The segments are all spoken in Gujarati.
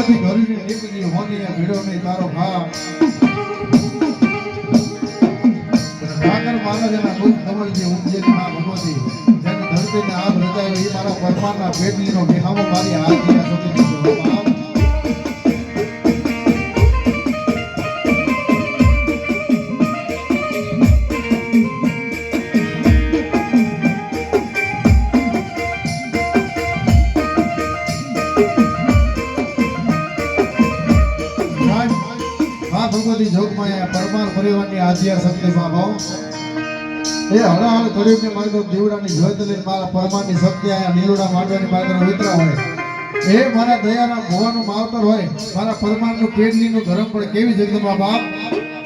ભગવતી ઘરની નીકળી હોની ભીડો નહીં, તારો ભા મહારાજના દુઃખ કમળજી ઉપજેલી માં ભગવતી. જેને ધરતીને આગ રચાયો એ મારા પરમારના પેટલીનો નિહામો મારી હાથ આ ચોકમાં પરમાર પરિવારની આધ્યા શક્તિ માં ભાવ એ હળહળ કર્યું કે મારી દીવડાની જ્યોત લઈને મારા પરમારની શક્તિ આયા નીલુડા માંડવાની મારા વિતરા હોય. એ મારા દયાના ભુવાનું માવતર હોય. મારા પરમારનું પેડલીનું ધર્મ પણ કેવી જગદમાં બાપ?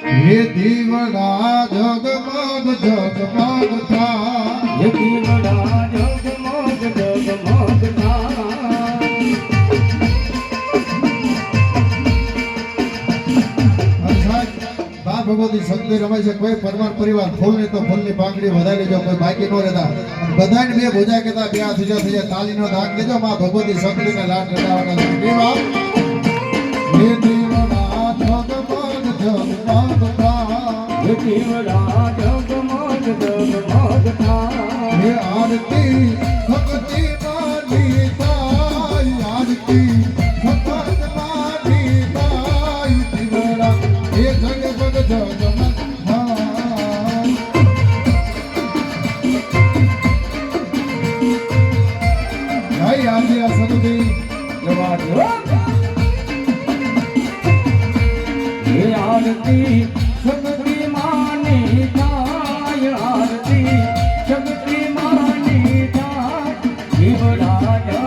હે દીવડા જગમાગ જગમાગ થા ભગવતી શક્તિ રમાય છે. કોઈ પરમાર પરિવાર ફૂલ ને તો ફૂલની પાંખડી વધારી લેજો કોઈ બાકી ન રહેતા. બધાને બે ભુજા કહેતા બે હાથ ઊંચા થઈ જાય તાલીનો દાગ લેજો માં ભગવતી શક્તિને ને લાટ કેમ આપ? ભાઈ આમજી આ સદુદી જવા જો એ આરતી સદુદી માની કાય આરતી. સદુદી માની કાય જીવરાયા